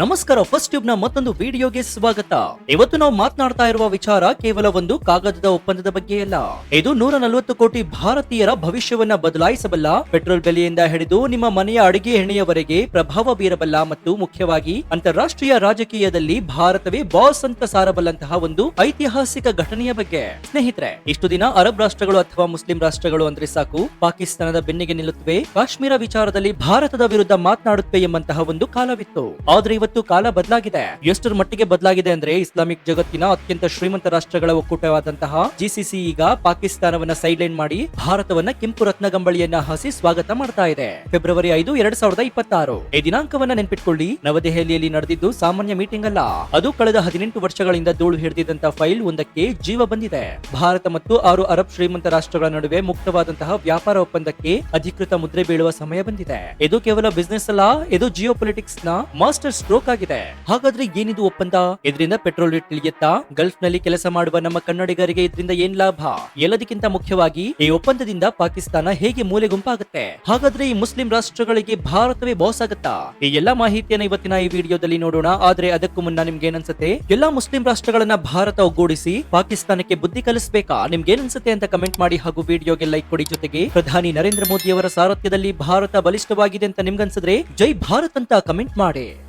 ನಮಸ್ಕಾರ, ಫಸ್ಟ್ ಟ್ಯೂಬ್ನ ಮತ್ತೊಂದು ವಿಡಿಯೋಗೆ ಸ್ವಾಗತ. ಇವತ್ತು ನಾವು ಮಾತನಾಡ್ತಾ ಇರುವ ವಿಚಾರ ಕೇವಲ ಒಂದು ಕಾಗದದ ಒಪ್ಪಂದದ ಬಗ್ಗೆ ಅಲ್ಲ. ಇದು ನೂರ ನಲವತ್ತು ಕೋಟಿ ಭಾರತೀಯರ ಭವಿಷ್ಯವನ್ನ ಬದಲಾಯಿಸಬಲ್ಲ, ಪೆಟ್ರೋಲ್ ಬೆಲೆಯಿಂದ ಹಿಡಿದು ನಿಮ್ಮ ಮನೆಯ ಅಡಿಗೆ ಎಣ್ಣೆಯವರೆಗೆ ಪ್ರಭಾವ ಬೀರಬಲ್ಲ ಮತ್ತು ಮುಖ್ಯವಾಗಿ ಅಂತಾರಾಷ್ಟ್ರೀಯ ರಾಜಕೀಯದಲ್ಲಿ ಭಾರತವೇ ಬಾಸ್ ಅಂತ ಸಾರಬಲ್ಲಂತಹ ಒಂದು ಐತಿಹಾಸಿಕ ಘಟನೆಯ ಬಗ್ಗೆ. ಸ್ನೇಹಿತರೆ, ಇಷ್ಟು ದಿನ ಅರಬ್ ರಾಷ್ಟ್ರಗಳು ಅಥವಾ ಮುಸ್ಲಿಂ ರಾಷ್ಟ್ರಗಳು ಅಂದ್ರೆ ಸಾಕು, ಪಾಕಿಸ್ತಾನದ ಬೆನ್ನಿಗೆ ನಿಲ್ಲುತ್ತವೆ, ಕಾಶ್ಮೀರ ವಿಚಾರದಲ್ಲಿ ಭಾರತದ ವಿರುದ್ಧ ಮಾತನಾಡುತ್ತವೆ ಎಂಬಂತಹ ಒಂದು ಕಾಲವಿತ್ತು. ಆದ್ರೆ ಇವತ್ತು ಕಾಲ ಬದಲಾಗಿದೆ. ಎಷ್ಟರ ಮಟ್ಟಿಗೆ ಬದಲಾಗಿದೆ ಅಂದ್ರೆ ಇಸ್ಲಾಮಿಕ್ ಜಗತ್ತಿನ ಅತ್ಯಂತ ಶ್ರೀಮಂತ ರಾಷ್ಟ್ರಗಳ ಒಕ್ಕೂಟವಾದಂತಹ ಜಿಸಿಸಿ ಈಗ ಪಾಕಿಸ್ತಾನವನ್ನ ಸೈಡ್ ಲೈನ್ ಮಾಡಿ ಭಾರತವನ್ನ ಕೆಂಪು ರತ್ನಗಂಬಳಿಯನ್ನ ಹಾಸಿ ಸ್ವಾಗತ ಮಾಡ್ತಾ ಇದೆ. ಫೆಬ್ರವರಿ ಐದು, ಎರಡ್ ಸಾವಿರದ ಇಪ್ಪತ್ತಾರು. ಈ ದಿನಾಂಕವನ್ನ ನೆನ್ಪಿಟ್ಕೊಳ್ಳಿ. ನವದೆಹಲಿಯಲ್ಲಿ ನಡೆದಿದ್ದು ಸಾಮಾನ್ಯ ಮೀಟಿಂಗ್ ಅಲ್ಲ. ಅದು ಕಳೆದ ಹದಿನೆಂಟು ವರ್ಷಗಳಿಂದ ಧೂಳು ಹಿಡಿದಿದ್ದಂತ ಫೈಲ್ ಒಂದಕ್ಕೆ ಜೀವ ಬಂದಿದೆ. ಭಾರತ ಮತ್ತು ಆರು ಅರಬ್ ಶ್ರೀಮಂತ ರಾಷ್ಟ್ರಗಳ ನಡುವೆ ಮುಕ್ತವಾದಂತಹ ವ್ಯಾಪಾರ ಒಪ್ಪಂದಕ್ಕೆ ಅಧಿಕೃತ ಮುದ್ರೆ ಬೀಳುವ ಸಮಯ ಬಂದಿದೆ. ಇದು ಕೇವಲ ಬಿಸ್ನೆಸ್ ಅಲ್ಲ, ಇದು ಜಿಯೋ ನ ಮಾಸ್ಟರ್ ಆಗಿದೆ ಹಾಗಾದ್ರೆ ಏನಿದು ಒಪ್ಪಂದ? ಇದರಿಂದ ಪೆಟ್ರೋಲ್ ರೇಟ್ ಇಳಿಯುತ್ತಾ? ಗಲ್ಫ್ನಲ್ಲಿ ಕೆಲಸ ಮಾಡುವ ನಮ್ಮ ಕನ್ನಡಿಗರಿಗೆ ಇದರಿಂದ ಏನ್ ಲಾಭ? ಎಲ್ಲದಕ್ಕಿಂತ ಮುಖ್ಯವಾಗಿ, ಈ ಒಪ್ಪಂದದಿಂದ ಪಾಕಿಸ್ತಾನ ಹೇಗೆ ಮೂಲೆ ಗುಂಪಾಗುತ್ತೆ ಹಾಗಾದ್ರೆ ಈ ಮುಸ್ಲಿಂ ರಾಷ್ಟ್ರಗಳಿಗೆ ಭಾರತವೇ ಬಾಸ್ ಆಗುತ್ತಾ? ಈ ಎಲ್ಲಾ ಮಾಹಿತಿಯನ್ನ ಇವತ್ತಿನ ಈ ವಿಡಿಯೋದಲ್ಲಿ ನೋಡೋಣ. ಆದ್ರೆ ಅದಕ್ಕೂ ಮುನ್ನ ನಿಮ್ಗೆ ಏನನ್ಸುತ್ತೆ? ಎಲ್ಲಾ ಮುಸ್ಲಿಂ ರಾಷ್ಟ್ರಗಳನ್ನ ಭಾರತ ಒಗ್ಗೂಡಿಸಿ, ಪಾಕಿಸ್ತಾನಕ್ಕೆ ಬುದ್ಧಿ ಕಲಿಸಬೇಕಾ? ನಿಮ್ಗೆ ಏನನ್ಸುತ್ತೆ ಅಂತ ಕಮೆಂಟ್ ಮಾಡಿ ಹಾಗೂ ವಿಡಿಯೋಗೆ ಲೈಕ್ ಕೊಡಿ ಜೊತೆಗೆ ಪ್ರಧಾನಿ ನರೇಂದ್ರ ಮೋದಿ ಅವರ ಸಾರಥ್ಯದಲ್ಲಿ ಭಾರತ ಬಲಿಷ್ಠವಾಗಿದೆ ಅಂತ ನಿಮ್ಗನ್ಸಿದ್ರೆ ಜೈ ಭಾರತ್ ಅಂತ ಕಮೆಂಟ್ ಮಾಡಿ.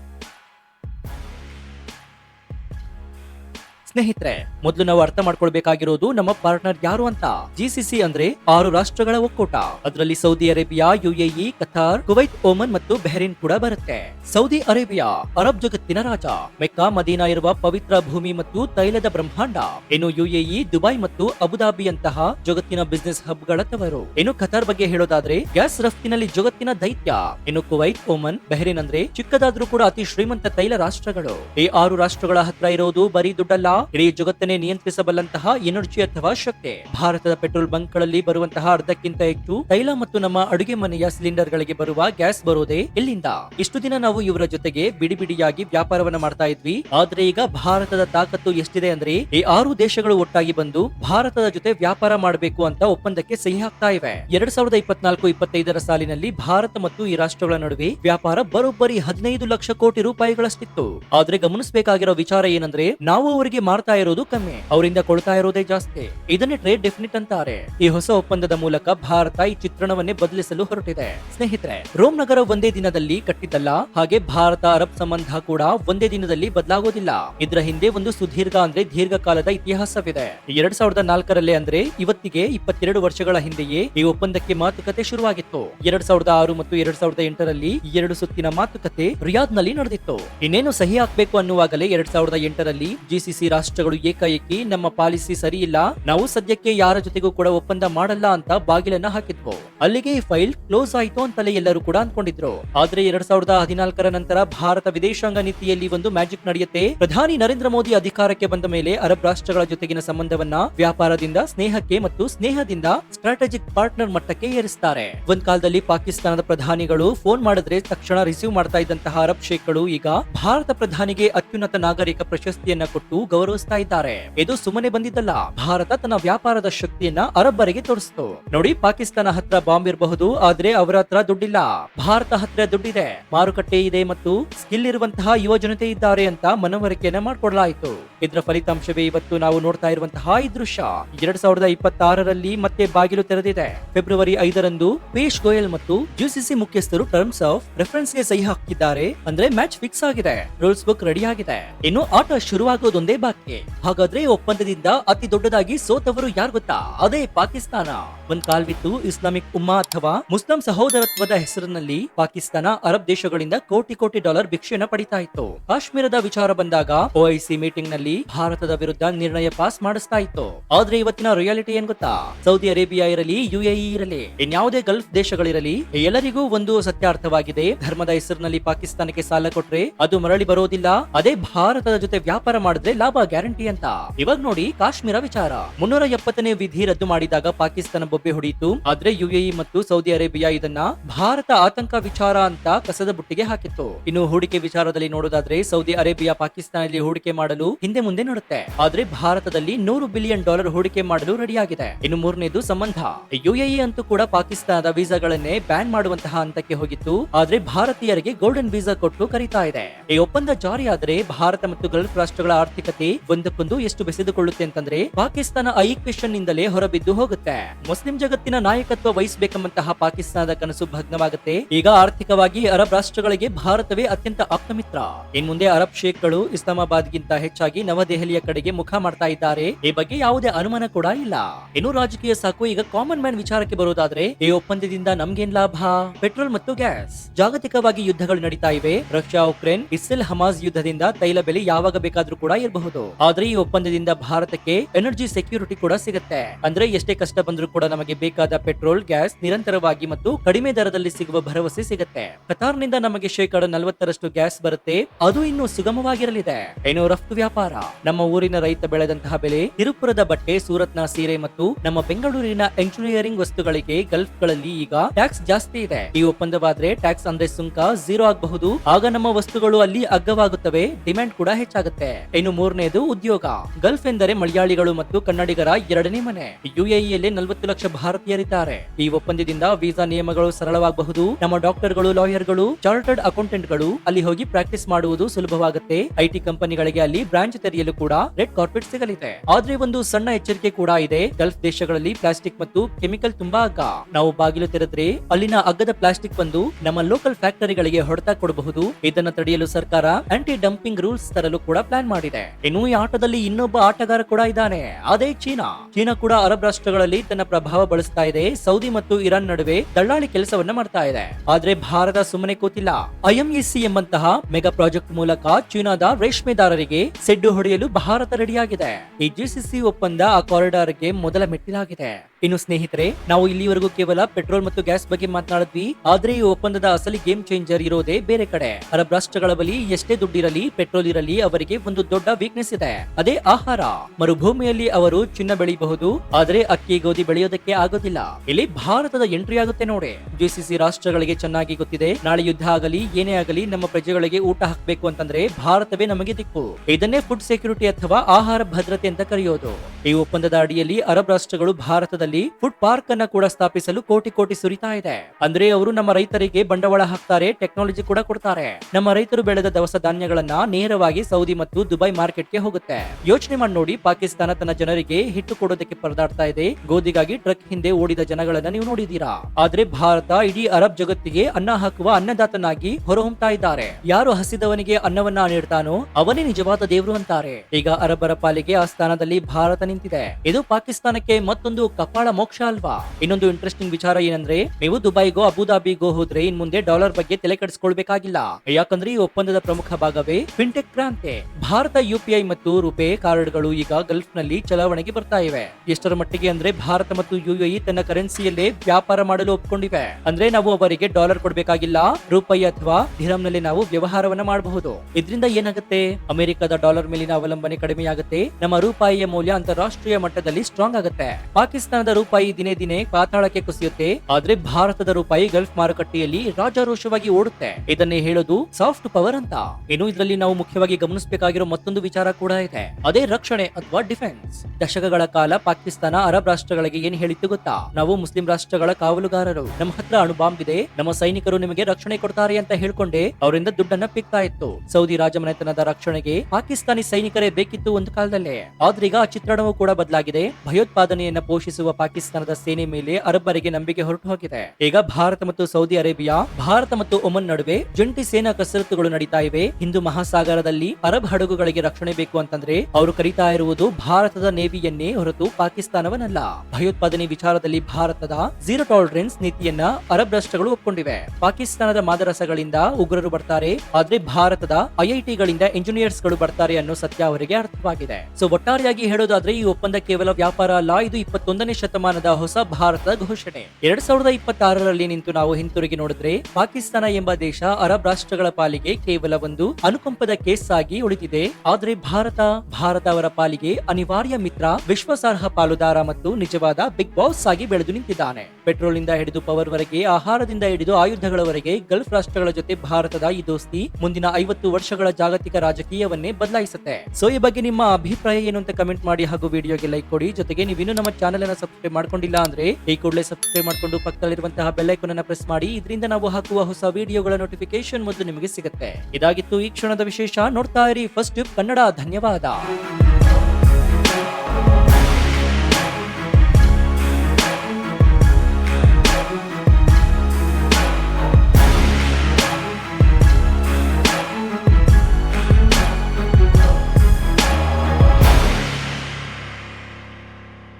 ಸ್ನೇಹಿತರೆ, ಮೊದಲು ನಾವು ಅರ್ಥ ಮಾಡ್ಕೊಳ್ಬೇಕಾಗಿರೋದು ನಮ್ಮ ಪಾರ್ಟ್ನರ್ ಯಾರು ಅಂತ. ಜಿಸಿಸಿ ಅಂದ್ರೆ ಆರು ರಾಷ್ಟ್ರಗಳ ಒಕ್ಕೂಟ. ಅದರಲ್ಲಿ Saudi Arabia UAE Qatar, Kuwait Oman ಮತ್ತು ಬೆಹರಿನ್ ಕೂಡ ಬರುತ್ತೆ. ಸೌದಿ ಅರೇಬಿಯಾ, ಅರಬ್ ಜಗತ್ತಿನ ರಾಜ. ಮೆಕ್ಕಾ, ಮದೀನಾ ಇರುವ ಪವಿತ್ರ ಭೂಮಿ ಮತ್ತು ತೈಲದ ಬ್ರಹ್ಮಾಂಡ. ಇನ್ನು ಯುಎಇ ದುಬೈ ಮತ್ತು ಅಬುದಾಬಿಯಂತಹ ಜಗತ್ತಿನ ಬಿಸಿನೆಸ್ ಹಬ್ಗಳ ತವರು ಇನ್ನು ಕತಾರ್ ಬಗ್ಗೆ ಹೇಳೋದಾದ್ರೆ, ಗ್ಯಾಸ್ ರಫ್ತಿನಲ್ಲಿ ಜಗತ್ತಿನ ದೈತ್ಯ. ಇನ್ನು ಕುವೈತ್ ಓಮನ್ ಬೆಹರಿನ್ ಅಂದ್ರೆ ಚಿಕ್ಕದಾದ್ರೂ ಕೂಡ ಅತಿ ಶ್ರೀಮಂತ ತೈಲ ರಾಷ್ಟ್ರಗಳು. ಈ ಆರು ರಾಷ್ಟ್ರಗಳ ಹತ್ರ ಇರೋದು ಬರೀ ದುಡ್ಡಲ್ಲ ಇಡೀ ಜಗತ್ತನ್ನೇ ನಿಯಂತ್ರಿಸಬಲ್ಲಂತಹ ಎನರ್ಜಿ ಅಥವಾ ಶಕ್ತಿ. ಭಾರತದ ಪೆಟ್ರೋಲ್ ಬಂಕ್ಗಳಲ್ಲಿ ಬರುವಂತಹ ಅರ್ಧಕ್ಕಿಂತ ಹೆಚ್ಚು ತೈಲ ಮತ್ತು ನಮ್ಮ ಅಡುಗೆ ಮನೆಯ ಸಿಲಿಂಡರ್ ಗಳಿಗೆ ಬರುವ ಗ್ಯಾಸ್ ಬರೋದೇ ಇಲ್ಲಿಂದ. ಇಷ್ಟು ದಿನ ನಾವು ಇವರ ಜೊತೆಗೆ ಬಿಡಿ ಬಿಡಿಯಾಗಿ ವ್ಯಾಪಾರವನ್ನ ಮಾಡ್ತಾ ಇದ್ವಿ. ಆದ್ರೆ ಈಗ ಭಾರತದ ತಾಕತ್ತು ಎಷ್ಟಿದೆ ಅಂದ್ರೆ, ಈ ಆರು ದೇಶಗಳು ಒಟ್ಟಾಗಿ ಬಂದು ಭಾರತದ ಜೊತೆ ವ್ಯಾಪಾರ ಮಾಡಬೇಕು ಅಂತ ಒಪ್ಪಂದಕ್ಕೆ ಸಹಿ ಹಾಕ್ತಾ ಇವೆ. ಎರಡ್ ಸಾವಿರದ ಇಪ್ಪತ್ನಾಲ್ಕು, ಇಪ್ಪತ್ತೈದರ ಸಾಲಿನಲ್ಲಿ ಭಾರತ ಮತ್ತು ಈ ರಾಷ್ಟ್ರಗಳ ನಡುವೆ ವ್ಯಾಪಾರ ಬರೋಬ್ಬರಿ ಹದಿನೈದು ಲಕ್ಷ ಕೋಟಿ ರೂಪಾಯಿಗಳಷ್ಟಿತ್ತು. ಆದ್ರೆ ಗಮನಿಸಬೇಕಾಗಿರೋ ವಿಚಾರ ಏನಂದ್ರೆ, ನಾವು ಅವರಿಗೆ ಮಾರ್ತಾ ಇರೋದು ಕಮ್ಮಿ. ಅವರಿಂದ ಕೊಡ್ತಾ ಇರೋದೇ ಜಾಸ್ತಿ. ಇದನ್ನೇ ಟ್ರೇಡ್ ಡೆಫಿನಿಟ್ ಅಂತಾರೆ. ಈ ಹೊಸ ಒಪ್ಪಂದದ ಮೂಲಕ ಭಾರತ ಈ ಚಿತ್ರಣವನ್ನೇ ಬದಲಿಸಲು ಹೊರಟಿದೆ. ಸ್ನೇಹಿತರೆ, ರೋಮ್ ನಗರ ಒಂದೇ ದಿನದಲ್ಲಿ ಕಟ್ಟಿದ್ದಲ್ಲ? ಹಾಗೆ ಭಾರತ, ಅರಬ್ ಸಂಬಂಧ ಕೂಡ ಒಂದೇ ದಿನದಲ್ಲಿ ಬದಲಾಗೋದಿಲ್ಲ. ಇದರ ಹಿಂದೆ ಒಂದು ಸುದೀರ್ಘ ಅಂದ್ರೆ ದೀರ್ಘಕಾಲದ ಇತಿಹಾಸವಿದೆ. ಎರಡ್ ಸಾವಿರದ ನಾಲ್ಕರಲ್ಲೇ ಅಂದ್ರೆ ಇವತ್ತಿಗೆ ಇಪ್ಪತ್ತೆರಡು ವರ್ಷಗಳ ಹಿಂದೆಯೇ ಈ ಒಪ್ಪಂದಕ್ಕೆ ಮಾತುಕತೆ ಶುರುವಾಗಿತ್ತು. ಎರಡ್ ಸಾವಿರದ ಆರು ಮತ್ತು ಎರಡ್ ಸಾವಿರದ ಎಂಟರಲ್ಲಿ ಎರಡು ಸುತ್ತಿನ ಮಾತುಕತೆ ರಿಯಾದ್ನಲ್ಲಿ ನಡೆದಿತ್ತು. ಇನ್ನೇನು ಸಹಿ ಹಾಕಬೇಕು ಅನ್ನುವಾಗಲೇ ಎರಡ್ ಸಾವಿರದ ಎಂಟರಲ್ಲಿ ಜಿಸಿಸಿ ರಾಷ್ಟ್ರಗಳು ಏಕಾಏಕಿ, ನಮ್ಮ ಪಾಲಿಸಿ ಸರಿಯಿಲ್ಲ, ನಾವು ಸದ್ಯಕ್ಕೆ ಯಾರ ಜೊತೆಗೂ ಕೂಡ ಒಪ್ಪಂದ ಮಾಡಲ್ಲ ಅಂತ ಬಾಗಿಲನ್ನ ಹಾಕಿದ್ವು. ಅಲ್ಲಿಗೆ ಈ ಫೈಲ್ ಕ್ಲೋಸ್ ಆಯ್ತು ಅಂತಲೇ ಎಲ್ಲರೂ ಕೂಡ ಅನ್ಕೊಂಡಿದ್ರು ಆದ್ರೆ ಎರಡ್ ಸಾವಿರದ ಹದಿನಾಲ್ಕರ ನಂತರ ಭಾರತ ವಿದೇಶಾಂಗ ನೀತಿಯಲ್ಲಿ ಒಂದು ಮ್ಯಾಜಿಕ್ ನಡೆಯುತ್ತೆ. ಪ್ರಧಾನಿ ನರೇಂದ್ರ ಮೋದಿ ಅಧಿಕಾರಕ್ಕೆ ಬಂದ ಮೇಲೆ ಅರಬ್ ರಾಷ್ಟ್ರಗಳ ಜೊತೆಗಿನ ಸಂಬಂಧವನ್ನ ವ್ಯಾಪಾರದಿಂದ, ಸ್ನೇಹಕ್ಕೆ ಮತ್ತು ಸ್ನೇಹದಿಂದ ಸ್ಟ್ರಾಟಜಿಕ್ ಪಾರ್ಟ್ನರ್ ಮಟ್ಟಕ್ಕೆ ಏರಿಸ್ತಾರೆ. ಒಂದ್ ಕಾಲದಲ್ಲಿ ಪಾಕಿಸ್ತಾನದ ಪ್ರಧಾನಿಗಳು ಫೋನ್ ಮಾಡಿದ್ರೆ ತಕ್ಷಣ ರಿಸೀವ್ ಮಾಡ್ತಾ ಇದ್ದಂತಹ ಅರಬ್ ಶೇಖ್ಗಳು ಈಗ ಭಾರತ ಪ್ರಧಾನಿಗೆ ಅತ್ಯುನ್ನತ ನಾಗರಿಕ ಪ್ರಶಸ್ತಿಯನ್ನ ಕೊಟ್ಟು ಗೌರವಿಸ್ತಾ ಇದ್ದಾರೆ. ಇದು ಸುಮ್ಮನೆ ಬಂದಿದ್ದಲ್ಲ, ಭಾರತ ತನ್ನ ವ್ಯಾಪಾರದ ಶಕ್ತಿಯನ್ನ ಅರಬ್ಬರಿಗೆ ತೋರಿಸ್ತು. ನೋಡಿ, ಪಾಕಿಸ್ತಾನ ಹತ್ರ ಬಾಂಬ್ ಇರಬಹುದು, ಆದ್ರೆ ಅವರ ಹತ್ರ ದುಡ್ಡಿಲ್ಲ. ಭಾರತ ಹತ್ರ ದುಡ್ಡಿದೆ. ಮಾರುಕಟ್ಟೆ ಇದೆ ಮತ್ತು ಸ್ಕಿಲ್ ಇರುವಂತಹ ಯುವ ಜನತೆ ಇದ್ದಾರೆ ಅಂತ ಮನವರಿಕೆಯನ್ನ ಮಾಡಿಕೊಡಲಾಯಿತು. ಇದರ ಫಲಿತಾಂಶವೇ ಇವತ್ತು ನಾವು ನೋಡ್ತಾ ಇರುವಂತಹ ಈ ದೃಶ್ಯ. ಎರಡ್ ಸಾವಿರದ ಇಪ್ಪತ್ತಾರರಲ್ಲಿ ಮತ್ತೆ ಬಾಗಿಲು ತೆರೆದಿದೆ. ಫೆಬ್ರವರಿ ಐದರಂದು ಪೇಶ್ ಗೋಯಲ್ ಮತ್ತು ಯುಸಿಸಿ ಮುಖ್ಯಸ್ಥರು ಟರ್ಮ್ಸ್ ಆಫ್ ರೆಫರೆನ್ಸ್ಗೆ ಸಹಿ ಹಾಕಿದ್ದಾರೆ. ಅಂದ್ರೆ ಮ್ಯಾಚ್ ಫಿಕ್ಸ್ ಆಗಿದೆ. ರೂಲ್ಸ್ ಬುಕ್ ರೆಡಿ ಆಗಿದೆ. ಇನ್ನು ಆಟ ಶುರುವಾಗೋದೊಂದೇ ಬಾಕಿ. ಹಾಗಾದ್ರೆ ಒಪ್ಪಂದದಿಂದ ಅತಿ ದೊಡ್ಡದಾಗಿ ಸೋತವರು ಯಾರು ಗೊತ್ತಾ? ಅದೇ ಪಾಕಿಸ್ತಾನ. ಒಂದ್ ಕಾಲ್ವಿತ್ತು ಇಸ್ಲಾಮಿಕ್ ಉಮ್ಮಾ ಅಥವಾ ಮುಸ್ಲಿಂ ಸಹೋದರತ್ವದ ಹೆಸರಿನಲ್ಲಿ ಪಾಕಿಸ್ತಾನ ಅರಬ್ ದೇಶಗಳಿಂದ ಕೋಟಿ ಕೋಟಿ ಡಾಲರ್ ಭಿಕ್ಷೆಯನ್ನ ಪಡಿತಾ ಇತ್ತು. ಕಾಶ್ಮೀರದ ವಿಚಾರ ಬಂದಾಗ ಓಐಸಿ ಮೀಟಿಂಗ್ನಲ್ಲಿ ಭಾರತದ ವಿರುದ್ಧ ನಿರ್ಣಯ ಪಾಸ್ ಮಾಡಿಸ್ತಾ ಇತ್ತು. ಆದ್ರೆ ಇವತ್ತಿನ ರಿಯಾಲಿಟಿ ಏನ್ ಗೊತ್ತಾ? ಸೌದಿ ಅರೇಬಿಯಾ ಇರಲಿ ಯುಎಇ ಇರಲಿ, ಇನ್ಯಾವುದೇ ಗಲ್ಫ್ ದೇಶಗಳಿರಲಿ, ಎಲ್ಲರಿಗೂ ಒಂದು ಸತ್ಯಾರ್ಥವಾಗಿದೆ. ಧರ್ಮದ ಹೆಸರಿನಲ್ಲಿ ಪಾಕಿಸ್ತಾನಕ್ಕೆ ಸಾಲ ಕೊಟ್ರೆ ಅದು ಮರಳಿ ಬರೋದಿಲ್ಲ. ಅದೇ ಭಾರತದ ಜೊತೆ ವ್ಯಾಪಾರ ಮಾಡಿದ್ರೆ ಲಾಭ ಗ್ಯಾರಂಟಿ ಅಂತ. ಇವಾಗ ನೋಡಿ ಕಾಶ್ಮೀರ ವಿಚಾರ. ಮುನ್ನೂರ ಎಪ್ಪತ್ತನೇ ವಿಧಿ ರದ್ದು ಮಾಡಿದಾಗ ಪಾಕಿಸ್ತಾನ ಬೊಬ್ಬೆ ಹೊಡೆಯಿತು. ಆದ್ರೆ ಯುಎಇ ಮತ್ತು ಸೌದಿ ಅರೇಬಿಯಾ ಇದನ್ನ ಭಾರತ ಆತಂಕ ವಿಚಾರ ಅಂತ ಕಸದ ಬುಟ್ಟಿಗೆ ಹಾಕಿತ್ತು. ಇನ್ನು ಹೂಡಿಕೆ ವಿಚಾರದಲ್ಲಿ ನೋಡೋದಾದ್ರೆ ಸೌದಿ ಅರೇಬಿಯಾ ಪಾಕಿಸ್ತಾನದಲ್ಲಿ ಹೂಡಿಕೆ ಮಾಡಲು ಹಿಂದೆ ಮುಂದೆ ನೋಡುತ್ತೆ. ಆದ್ರೆ ಭಾರತದಲ್ಲಿ ನೂರು ಬಿಲಿಯನ್ ಡಾಲರ್ ಹೂಡಿಕೆ ಮಾಡಲು ರೆಡಿಯಾಗಿದೆ. ಇನ್ನು ಮೂರನೇದು ಸಂಬಂಧ. ಯುಎಇ ಅಂತೂ ಕೂಡ ಪಾಕಿಸ್ತಾನದ ವೀಸಾಗಳನ್ನೇ ಬ್ಯಾನ್ ಮಾಡುವಂತಹ ಹಂತಕ್ಕೆ ಹೋಗಿತ್ತು. ಆದ್ರೆ ಭಾರತೀಯರಿಗೆ ಗೋಲ್ಡನ್ ವೀಸಾ ಕೊಟ್ಟು ಕರೀತಾ ಇದೆ. ಈ ಒಪ್ಪಂದ ಜಾರಿಯಾದರೆ ಭಾರತ ಮತ್ತು ಗಲ್ಫ್ ರಾಷ್ಟ್ರಗಳ ಆರ್ಥಿಕತೆ ಒಂದಕ್ಕೊಂದು ಎಷ್ಟು ಬೆಸೆದುಕೊಳ್ಳುತ್ತೆ ಅಂತಂದ್ರೆ ಪಾಕಿಸ್ತಾನ ಆ ಈಕ್ವೇಶನ್ ನಿಂದಲೇ ಹೊರಬಿದ್ದು ಹೋಗುತ್ತೆ. ಮುಸ್ಲಿಂ ಜಗತ್ತಿನ ನಾಯಕತ್ವ ವಹಿಸಬೇಕೆಂಬಂತಹ ಪಾಕಿಸ್ತಾನದ ಕನಸು ಭಗ್ನವಾಗುತ್ತೆ. ಈಗ ಆರ್ಥಿಕವಾಗಿ ಅರಬ್ ರಾಷ್ಟ್ರಗಳಿಗೆ ಭಾರತವೇ ಅತ್ಯಂತ ಆಪ್ತ ಮಿತ್ರ ಇನ್ ಮುಂದೆ ಅರಬ್ ಶೇಖ್ಗಳು ಇಸ್ಲಾಮಾಬಾದ್ಗಿಂತ ಹೆಚ್ಚಾಗಿ ನವದೆಹಲಿಯ ಕಡೆಗೆ ಮುಖ ಮಾಡ್ತಾ ಇದ್ದಾರೆ. ಈ ಬಗ್ಗೆ ಯಾವುದೇ ಅನುಮಾನ ಕೂಡ ಇಲ್ಲ. ಇನ್ನು ರಾಜಕೀಯ ಸಾಕು, ಈಗ ಕಾಮನ್ ಮ್ಯಾನ್ ವಿಚಾರಕ್ಕೆ ಬರೋದಾದ್ರೆ, ಈ ಒಪ್ಪಂದದಿಂದ ನಮ್ಗೇನ್ ಲಾಭ? ಪೆಟ್ರೋಲ್ ಮತ್ತು ಗ್ಯಾಸ್. ಜಾಗತಿಕವಾಗಿ ಯುದ್ಧಗಳು ನಡೀತಾ ಇವೆ. ರಷ್ಯಾ, ಉಕ್ರೇನ್, ಇಸ್ರೇಲ್, ಹಮಾಸ್ ಯುದ್ಧದಿಂದ ತೈಲ ಬೆಲೆ ಯಾವಾಗ ಬೇಕಾದ್ರೂ ಕೂಡ ಇರಬಹುದು ಆದ್ರೆ ಈ ಒಪ್ಪಂದದಿಂದ ಭಾರತಕ್ಕೆ ಎನರ್ಜಿ ಸೆಕ್ಯೂರಿಟಿ ಕೂಡ ಸಿಗುತ್ತೆ. ಅಂದ್ರೆ ಎಷ್ಟೇ ಕಷ್ಟ ಬಂದ್ರೂ ಕೂಡ ನಮಗೆ ಬೇಕಾದ ಪೆಟ್ರೋಲ್, ಗ್ಯಾಸ್ ನಿರಂತರವಾಗಿ ಮತ್ತು ಕಡಿಮೆ ದರದಲ್ಲಿ ಸಿಗುವ ಭರವಸೆ ಸಿಗುತ್ತೆ. ಕತಾರ್ನಿಂದ ನಮಗೆ ಶೇಕಡ ನಲವತ್ತರಷ್ಟು ಗ್ಯಾಸ್ ಬರುತ್ತೆ. ಅದು ಇನ್ನು ಸುಗಮವಾಗಿರಲಿದೆ. ಏನು ರಫ್ತು ವ್ಯಾಪಾರ. ನಮ್ಮ ಊರಿನ ರೈತ ಬೆಳೆದಂತಹ ಬೆಲೆ, ತಿರುಪುರದ ಬಟ್ಟೆ, ಸೂರತ್ನ ಸೀರೆ ಮತ್ತು ನಮ್ಮ ಬೆಂಗಳೂರಿನ ಎಂಜಿನಿಯರಿಂಗ್ ವಸ್ತುಗಳಿಗೆ ಗಲ್ಫ್ಗಳಲ್ಲಿ ಈಗ ಟ್ಯಾಕ್ಸ್ ಜಾಸ್ತಿ ಇದೆ. ಈ ಒಪ್ಪಂದವಾದ್ರೆ ಟ್ಯಾಕ್ಸ್ ಅಂದ್ರೆ ಸುಂಕ ಜೀರೋ ಆಗಬಹುದು. ಆಗ ನಮ್ಮ ವಸ್ತುಗಳು ಅಲ್ಲಿ ಅಗ್ಗವಾಗುತ್ತವೆ. ಡಿಮ್ಯಾಂಡ್ ಕೂಡ ಹೆಚ್ಚಾಗುತ್ತೆ. ಇನ್ನು ಮೂರನೇದು ಉದ್ಯೋಗ. ಗಲ್ಫ್ ಎಂದರೆ ಮಲಯಾಳಿಗಳು ಮತ್ತು ಕನ್ನಡಿಗರ ಎರಡನೇ ಮನೆ. ಯುಎಇಯಲ್ಲಿ ನಲವತ್ತು ಲಕ್ಷ ಭಾರತೀಯರಿದ್ದಾರೆ. ಈ ಒಪ್ಪಂದದಿಂದ ವೀಸಾ ನಿಯಮಗಳು ಸರಳವಾಗಬಹುದು. ನಮ್ಮ ಡಾಕ್ಟರ್ಗಳು, ಲಾಯರ್ಗಳು, ಚಾರ್ಟರ್ಡ್ ಅಕೌಂಟೆಂಟ್ಗಳು ಅಲ್ಲಿ ಹೋಗಿ ಪ್ರಾಕ್ಟೀಸ್ ಮಾಡುವುದು ಸುಲಭವಾಗುತ್ತೆ. ಐಟಿ ಕಂಪನಿಗಳಿಗೆ ಅಲ್ಲಿ ಬ್ರಾಂಚ್ ತೆರೆಯಲು ಕೂಡ ರೆಡ್ ಕಾರ್ಪೆಟ್ ಸಿಗಲಿದೆ. ಆದ್ರೆ ಒಂದು ಸಣ್ಣ ಎಚ್ಚರಿಕೆ ಕೂಡ ಇದೆ. ಗಲ್ಫ್ ದೇಶಗಳಲ್ಲಿ ಪ್ಲಾಸ್ಟಿಕ್ ಮತ್ತು ಕೆಮಿಕಲ್ ತುಂಬಾ ಅಗ್ಗ. ನಾವು ಬಾಗಿಲು ತೆರೆದ್ರೆ ಅಲ್ಲಿನ ಅಗ್ಗದ ಪ್ಲಾಸ್ಟಿಕ್ ಬಂದು ನಮ್ಮ ಲೋಕಲ್ ಫ್ಯಾಕ್ಟರಿಗಳಿಗೆ ಹೊಡೆತ ಕೊಡಬಹುದು. ಇದನ್ನು ತಡೆಯಲು ಸರ್ಕಾರ ಆಂಟಿ ಡಂಪಿಂಗ್ ರೂಲ್ಸ್ ತರಲು ಕೂಡ ಪ್ಲಾನ್ ಮಾಡಿದೆ. ಈ ಆಟದಲ್ಲಿ ಇನ್ನೊಬ್ಬ ಆಟಗಾರ ಕೂಡ ಇದ್ದಾನೆ. ಅದೇ ಚೀನಾ. ಚೀನಾ ಕೂಡ ಅರಬ್ ರಾಷ್ಟ್ರಗಳಲ್ಲಿ ತನ್ನ ಪ್ರಭಾವ ಬಳಸ್ತಾ ಇದೆ. ಸೌದಿ ಮತ್ತು ಇರಾನ್ ನಡುವೆ ದಳ್ಳಾಳಿ ಕೆಲಸವನ್ನ ಮಾಡ್ತಾ ಇದೆ. ಆದ್ರೆ ಭಾರತ ಸುಮ್ಮನೆ ಕೂತಿಲ್ಲ. ಐಎಂಎಸ್ಸಿ ಎಂಬಂತಹ ಮೆಗಾ ಪ್ರಾಜೆಕ್ಟ್ ಮೂಲಕ ಚೀನಾದ ರೇಷ್ಮೆದಾರರಿಗೆ ಸೆಡ್ಡು ಹೊಡೆಯಲು ಭಾರತ ರೆಡಿಯಾಗಿದೆ. ಈ ಜಿಸಿಸಿ ಒಪ್ಪಂದ ಆ ಕಾರಿಡಾರ್ಗೆ ಮೊದಲ ಮೆಟ್ಟಿಲಾಗಿದೆ. ಇನ್ನು ಸ್ನೇಹಿತರೆ, ನಾವು ಇಲ್ಲಿವರೆಗೂ ಕೇವಲ ಪೆಟ್ರೋಲ್ ಮತ್ತು ಗ್ಯಾಸ್ ಬಗ್ಗೆ ಮಾತನಾಡಿದ್ವಿ. ಆದ್ರೆ ಈ ಒಪ್ಪಂದದ ಅಸಲಿ ಗೇಮ್ ಚೇಂಜರ್ ಇರೋದೇ ಬೇರೆ ಕಡೆ. ಅರಬ್ ರಾಷ್ಟ್ರಗಳ ಬಳಿ ಎಷ್ಟೇ ದುಡ್ಡಿರಲಿ, ಪೆಟ್ರೋಲ್ ಇರಲಿ, ಅವರಿಗೆ ಒಂದು ದೊಡ್ಡ ವೀಕ್ನೆಸ್ ಇದೆ. ಅದೇ ಆಹಾರ. ಮರುಭೂಮಿಯಲ್ಲಿ ಅವರು ಚಿನ್ನ ಬೆಳೆಯಬಹುದು ಆದ್ರೆ ಅಕ್ಕಿ ಗೋಧಿ ಬೆಳೆಯೋದಕ್ಕೆ ಆಗೋದಿಲ್ಲ. ಇಲ್ಲಿ ಭಾರತದ ಎಂಟ್ರಿ ಆಗುತ್ತೆ ನೋಡಿ. ಜಿಸಿಸಿ ರಾಷ್ಟ್ರಗಳಿಗೆ ಚೆನ್ನಾಗಿ ಗೊತ್ತಿದೆ. ನಾಳೆ ಯುದ್ಧ ಆಗಲಿ, ಏನೇ ಆಗಲಿ, ನಮ್ಮ ಪ್ರಜೆಗಳಿಗೆ ಊಟ ಹಾಕಬೇಕು ಅಂತಂದ್ರೆ ಭಾರತವೇ ನಮಗೆ ದಿಕ್ಕು. ಇದನ್ನೇ ಫುಡ್ ಸೆಕ್ಯೂರಿಟಿ ಅಥವಾ ಆಹಾರ ಭದ್ರತೆ ಅಂತ ಕರೆಯೋದು. ಈ ಒಪ್ಪಂದದ ಅಡಿಯಲ್ಲಿ ಅರಬ್ ರಾಷ್ಟ್ರಗಳು ಭಾರತದಲ್ಲಿ ಫುಡ್ ಪಾರ್ಕ್ ಅನ್ನ ಕೂಡ ಸ್ಥಾಪಿಸಲು ಕೋಟಿ ಕೋಟಿ ಸುರಿತಾ ಇದೆ. ಅಂದ್ರೆ ಅವರು ನಮ್ಮ ರೈತರಿಗೆ ಬಂಡವಾಳ ಹಾಕ್ತಾರೆ ಟೆಕ್ನಾಲಜಿ ಕೂಡ ಕೊಡ್ತಾರೆ. ನಮ್ಮ ರೈತರು ಬೆಳೆದ ದವಸ ಧಾನ್ಯಗಳನ್ನ ನೇರವಾಗಿ ಸೌದಿ ಮತ್ತು ದುಬೈ ಮಾರ್ಕೆಟ್ಗೆ ಹೋಗುತ್ತೆ. ಯೋಚನೆ ಮಾಡಿ ನೋಡಿ, ಪಾಕಿಸ್ತಾನ ತನ್ನ ಜನರಿಗೆ ಹಿಟ್ಟು ಕೊಡೋದಕ್ಕೆ ಪರದಾಡ್ತಾ ಇದೆ. ಗೋಧಿಗಾಗಿ ಟ್ರಕ್ ಹಿಂದೆ ಓಡಿದ ಜನಗಳನ್ನ ನೀವು ನೋಡಿದೀರಾ ಆದ್ರೆ ಭಾರತ ಇಡೀ ಅರಬ್ ಜಗತ್ತಿಗೆ ಅನ್ನ ಹಾಕುವ ಅನ್ನದಾತನಾಗಿ ಹೊರಹೊಮ್ತಾ ಇದ್ದಾರೆ. ಯಾರು ಹಸಿದವನಿಗೆ ಅನ್ನವನ್ನ ನೀಡ್ತಾನೋ, ಅವನೇ ನಿಜವಾದ ದೇವರು ಅಂತಾರೆ. ಈಗ ಅರಬ್ಬರ ಪಾಲಿಗೆ ಆ ಸ್ಥಾನದಲ್ಲಿ ಭಾರತ ನಿಂತಿದೆ. ಇದು ಪಾಕಿಸ್ತಾನಕ್ಕೆ ಮತ್ತೊಂದು ಕಪಾಳ ಮೋಕ್ಷ ಅಲ್ವಾ? ಇನ್ನೊಂದು ಇಂಟ್ರೆಸ್ಟಿಂಗ್ ವಿಚಾರ ಏನಂದ್ರೆ, ನೀವು ದುಬೈಗೋ ಅಬುದಾಬಿಗೋ ಹೋದ್ರೆ ಇನ್ ಮುಂದೆ ಡಾಲರ್ ಬಗ್ಗೆ ತಲೆ ಕೆಡಿಸ್ಕೊಳ್ಬೇಕಾಗಿಲ್ಲ. ಯಾಕಂದ್ರೆ ಈ ಒಪ್ಪಂದದ ಪ್ರಮುಖ ಭಾಗವೇ ಫಿನ್ಟೆಕ್ ಕ್ರಾಂತಿ. ಭಾರತ ಯುಪಿಐ ಮತ್ತು ರುಪೇ ಕಾರ್ಡ್ಗಳು ಈಗ ಗಲ್ಫ್ನಲ್ಲಿ ಚಲಾವಣೆಗೆ ಬರ್ತಾ ಇವೆ. ಎಷ್ಟರ ಮಟ್ಟಿಗೆ ಅಂದ್ರೆ ಭಾರತ ಮತ್ತು ಯುಎಇ ತನ್ನ ಕರೆನ್ಸಿಯಲ್ಲೇ ವ್ಯಾಪಾರ ಮಾಡಲು ಒಪ್ಕೊಂಡಿವೆ. ಅಂದ್ರೆ ನಾವು ಅವರಿಗೆ ಡಾಲರ್ ಕೊಡಬೇಕಾಗಿಲ್ಲ ರೂಪಾಯಿ ಅಥವಾ ಧಿರಂ ನಲ್ಲಿ ನಾವು ವ್ಯವಹಾರವನ್ನ ಮಾಡಬಹುದು. ಇದರಿಂದ ಏನಾಗುತ್ತೆ? ಅಮೆರಿಕದ ಡಾಲರ್ ಮೇಲಿನ ಅವಲಂಬನೆ ಕಡಿಮೆಯಾಗುತ್ತೆ. ನಮ್ಮ ರೂಪಾಯಿಯ ಮೌಲ್ಯ ಅಂತಾರಾಷ್ಟ್ರೀಯ ಮಟ್ಟದಲ್ಲಿ ಸ್ಟ್ರಾಂಗ್ ಆಗುತ್ತೆ. ಪಾಕಿಸ್ತಾನದ ರೂಪಾಯಿ ದಿನೇ ದಿನೇ ಪಾತಾಳಕ್ಕೆ ಕುಸಿಯುತ್ತೆ, ಆದ್ರೆ ಭಾರತದ ರೂಪಾಯಿ ಗಲ್ಫ್ ಮಾರುಕಟ್ಟೆಯಲ್ಲಿ ರಾಜಾರೋಷವಾಗಿ ಓಡುತ್ತೆ. ಇದನ್ನೇ ಹೇಳೋದು ಸಾಫ್ಟ್ ಪವರ್ ಅಂತ. ಇನ್ನು ಇದರಲ್ಲಿ ನಾವು ಮುಖ್ಯವಾಗಿ ಗಮನಿಸಬೇಕಾಗಿರೋ ಮತ್ತೊಂದು ವಿಚಾರ ಕೂಡ ಇದೆ. ಅದೇ ರಕ್ಷಣೆ ಅಥವಾ ಡಿಫೆನ್ಸ್. ದಶಕಗಳ ಕಾಲ ಪಾಕಿಸ್ತಾನ ಅರಬ್ ರಾಷ್ಟ್ರಗಳಿಗೆ ಏನ್ ಹೇಳಿತ್ತು ಗೊತ್ತಾ? ನಾವು ಮುಸ್ಲಿಂ ರಾಷ್ಟ್ರಗಳ ಕಾವಲುಗಾರರು. ನಮ್ಮ ಹತ್ರ ಅಣು ಬಾಂಬ್ ಇದೆ ನಮ್ಮ ಸೈನಿಕರು ನಿಮಗೆ ರಕ್ಷಣೆ ಕೊಡ್ತಾರೆ ಅಂತ ಹೇಳ್ಕೊಂಡೆ. ಅವರಿಂದ ದುಡ್ಡನ್ನ ಪಿಕ್ತಾ ಇತ್ತು. ಸೌದಿ ರಾಜಮನೆತನದ ರಕ್ಷಣೆಗೆ ಪಾಕಿಸ್ತಾನಿ ಸೈನಿಕರೇ ಬೇಕಿತ್ತು ಒಂದು ಕಾಲದಲ್ಲೇ. ಆದ್ರೀಗ ಆ ಚಿತ್ರಣವೂ ಕೂಡ ಬದಲಾಗಿದೆ. ಭಯೋತ್ಪಾದನೆಯನ್ನ ಪೋಷಿಸುವ ಪಾಕಿಸ್ತಾನದ ಸೇನೆ ಮೇಲೆ ಅರಬ್ಬರಿಗೆ ನಂಬಿಕೆ ಹೊರಟು ಹೋಗಿದೆ ಈಗ ಭಾರತ ಮತ್ತು ಸೌದಿ ಅರೇಬಿಯಾ, ಭಾರತ ಮತ್ತು ಒಮನ್ ನಡುವೆ ಜಂಟಿ ಸೇನಾ ಕಸರತ್ತುಗಳು ನಡೀತಾ ಇವೆ. ಹಿಂದೂ ಮಹಾಸಾಗರದಲ್ಲಿ ಅರಬ್ ಹಡಗುಗಳಿಗೆ ರಕ್ಷಣೆ ಬೇಕು ಅಂತಂದ್ರೆ ಅವರು ಕರೀತಾ ಇರುವುದು ಭಾರತದ ನೇವಿಯನ್ನೇ ಹೊರತು ಪಾಕಿಸ್ತಾನವನ್ನಲ್ಲ ಭಯೋತ್ಪಾದನೆ ವಿಚಾರದಲ್ಲಿ ಭಾರತದ ಝೀರೋ ಟಾಲರೆನ್ಸ್ ನೀತಿಯನ್ನ ಅರಬ್ ರಾಷ್ಟ್ರಗಳು ಒಪ್ಪಿಕೊಂಡಿವೆ ಪಾಕಿಸ್ತಾನದ ಮಾದರಸಗಳಿಂದ ಉಗ್ರರು ಬರ್ತಾರೆ, ಆದ್ರೆ ಭಾರತದ ಐಐಟಿಗಳಿಂದ ಇಂಜಿನಿಯರ್ಸ್ಗಳು ಬರ್ತಾರೆ ಅನ್ನೋ ಸತ್ಯ ಅವರಿಗೆ ಅರ್ಥವಾಗಿದೆ. ಸೊ ಒಟ್ಟಾರೆಯಾಗಿ ಹೇಳೋದಾದ್ರೆ ಈ ಒಪ್ಪಂದ ಕೇವಲ ವ್ಯಾಪಾರ ಅಲ್ಲ, ಇದು ಇಪ್ಪತ್ತೊಂದನೇ ಶತಮಾನದ ಹೊಸ ಭಾರತ ಘೋಷಣೆ. ಎರಡ್ ಸಾವಿರದ ಇಪ್ಪತ್ತಾರರಲ್ಲಿ ನಿಂತು ನಾವು ಹಿಂತಿರುಗಿ ನೋಡಿದ್ರೆ, ಪಾಕಿಸ್ತಾನ ಎಂಬ ದೇಶ ಅರಬ್ ರಾಷ್ಟ್ರಗಳ ಪಾಲಿಗೆ ಕೇವಲ ಒಂದು ಅನುಕಂಪದ ಕೇಸ್ ಆಗಿ ಉಳಿದಿದೆ. ಆದ್ರೆ ಭಾರತ ಭಾರತ ಅವರ ಪಾಲಿಗೆ ಅನಿವಾರ್ಯ ಮಿತ್ರ, ವಿಶ್ವಾಸಾರ್ಹ ಪಾಲುದಾರ ಮತ್ತು ನಿಜವಾದ ಬಿಗ್ ಬಾಸ್ ಆಗಿ ಬೆಳೆದು ನಿಂತಿದ್ದಾನೆ. ಪೆಟ್ರೋಲ್ ಇಂದ ಹಿಡಿದು ಪವರ್ ವರೆಗೆ, ಆಹಾರದಿಂದ ಹಿಡಿದು ಆಯುಧಗಳವರೆಗೆ ಗಲ್ಫ್ ರಾಷ್ಟ್ರಗಳ ಜೊತೆ ಭಾರತದ ಈ ದೋಸ್ತಿ ಮುಂದಿನ ಐವತ್ತು ವರ್ಷಗಳ ಜಾಗತಿಕ ರಾಜಕೀಯವನ್ನೇ ಬದಲಾಯಿಸುತ್ತೆ. ಸೊ, ಈ ಬಗ್ಗೆ ನಿಮ್ಮ ಅಭಿಪ್ರಾಯ ಏನು ಅಂತ ಕಮೆಂಟ್ ಮಾಡಿ ಹಾಗೂ ವಿಡಿಯೋಗೆ ಲೈಕ್ ಕೊಡಿ. ಜೊತೆಗೆ ನೀವಿನ್ನೂ ನಮ್ಮ ಚಾನೆಲ್ ಅನ್ನ ಸಬ್ಸ್ಕ್ರೈಬ್ ಮಾಡ್ಕೊಂಡಿಲ್ಲ ಅಂದ್ರೆ ಈ ಕೂಡಲೇ ಸಬ್ಸ್ಕ್ರೈಬ್ ಮಾಡ್ಕೊಂಡು ಪಕ್ಕದಲ್ಲಿರುವಂತಹ ಬೆಲ್ಲೈಕನ್ ಅನ್ನ ಪ್ರೆಸ್ ಮಾಡಿ. ಇದರಿಂದ ನಾವು ಹಾಕುವ ಹೊಸ ವಿಡಿಯೋಗಳ ನೋಟಿಫಿಕೇಶನ್ ಮೊದಲು ನಿಮಗೆ ಸಿಗುತ್ತೆ. ಇದಾಗಿತ್ತು ಈ ಕ್ಷಣದ ವಿಶೇಷ. ನೋಡ್ತಾ ಇರಿ. ಫಸ್ಟ್ ಕನ್ನಡ ಧನ್ಯವಾದ.